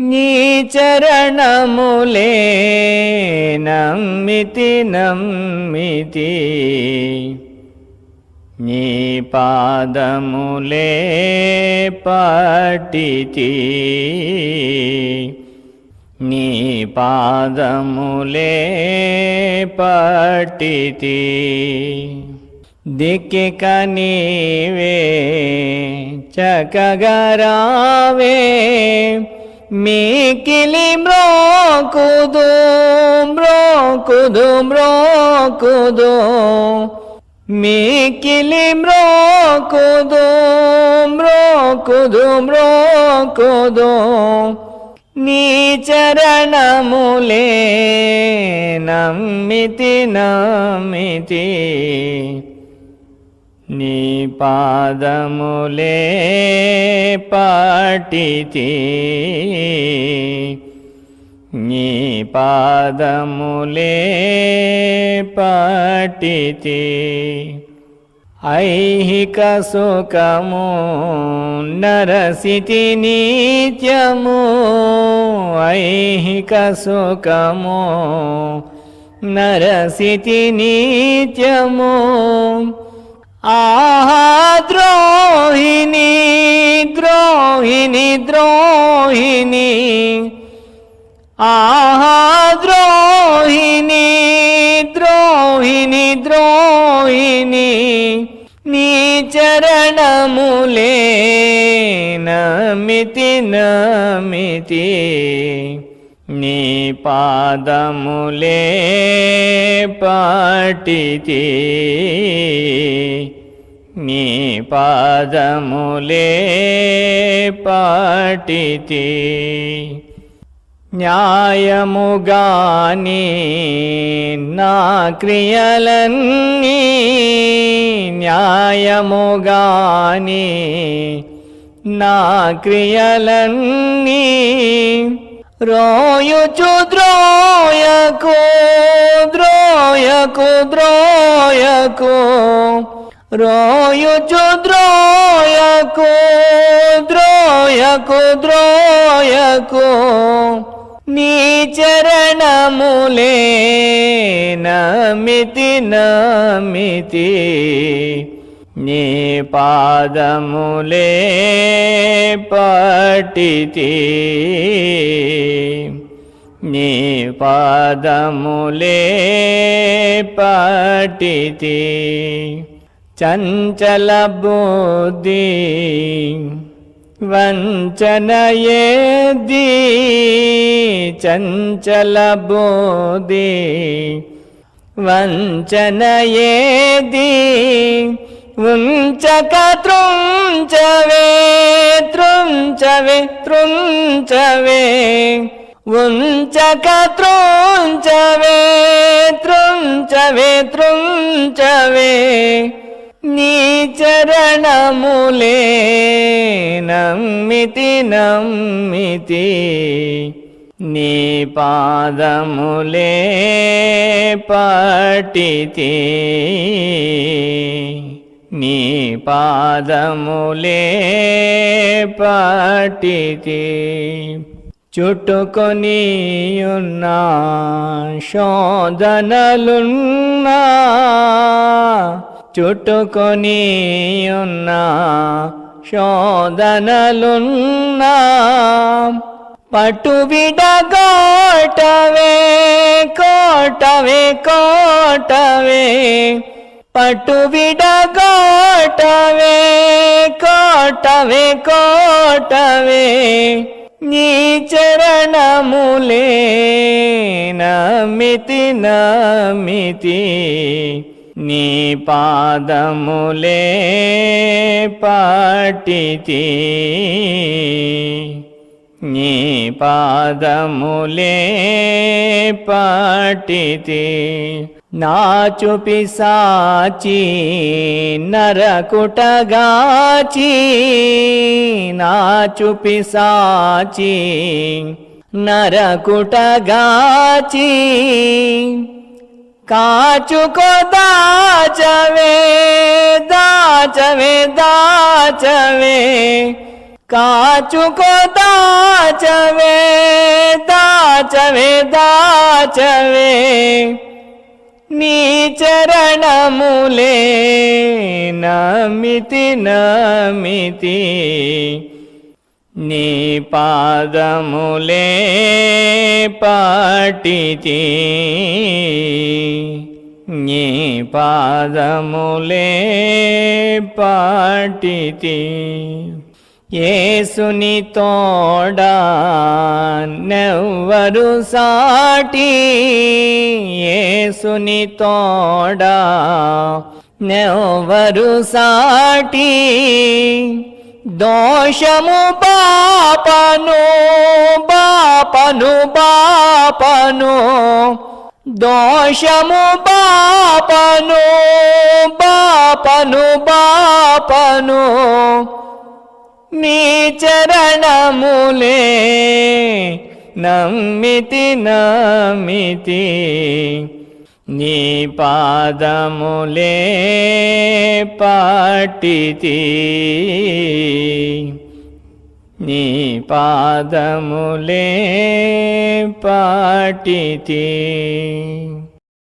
నీ చరణములే నమ్మితి నమ్మితి. నీ పాదములే పటితి. నీ పాదములే పటితి. దిక్కిక నీవే చకగరావే మికిలి మ్రోకుదు మ్రోకుదు మ్రోకుదు. మికిలి మ్రోకుదు మ్రోకుదు మ్రోకుదు. నీ చరణములే నమ్మితి నమ్మితి. నీ పాదములే పాటితి. నీ పాదములే పాటితి. ఐహిక సుఖము నరసితి నిత్యము. ఐహిక సుఖము నరసితి నిత్యము. ద్రోహిణి ద్రోహిణి ఆహా ద్రోహిణి ద్రోహిణి ద్రోహిణి నీ చరణములే నమితి నమితి నీ పాదములే పాటితి. నీ పాదములే పాటితి. న్యాయముగాని నా క్రియలన్నీ న్యాయముగాని నా క్రియలన్నీ రోయుచు ద్రోయకు ద్రోయకు ద్రోయకు. రోయుచు ద్రోయకు ద్రోయకు ద్రోయకు నీ చరణములే నమితి నమితి నీ పాదములే పటితి నీ పాదములే పటితి चञ्चलबोदी वञ्चनयेदि चञ्चलबोदे वञ्चनयेदि उञ्चकतृं च वेत्रं चवित्रुं चवेञ्चकत्रं च वे उञ्चकतृं च वेतृं च वेत्रुं चवित्रं वे నీ చరణములే నమ్మితి నమ్మితి. నీ పాదములే పటితి. నీ పాదములే పటితి. చుట్టుకొని ఉన్న శోధనలున్నా చుట్టుకొని ఉన్న శోధనలున్నా పట్టు విడగోటవే కోటవే కోటవే పట్టు విడగోటవే కోటవే కోటవే నీ చరణములే నమితి నమితి. నీ పాదములే పాటితి. నీ పాదములే పటితి. నాచు పిసాచి నరకుటగాచి. నాచు పిసాచి నరకుటగాచి. काचुको दा दाचवे दाचवे दा च वेदा दाचवे। काचुको दाच वे दाचवेदा चवे नमिति नमिति। నీ పాదములే పాటితి. నీ పాదములే పాటితి. ఏసుని తోడా నెవ్వరు సాటి. ఏసుని తోడా నెవ్వరు సాటి. దోషము బాపను బాపను బాపను. దోషము బాపను బాపను బాపను. నీ చరణములే నమ్మితి నమ్మితి. నీ పాదములే पटिति। पादमुले पाटिति।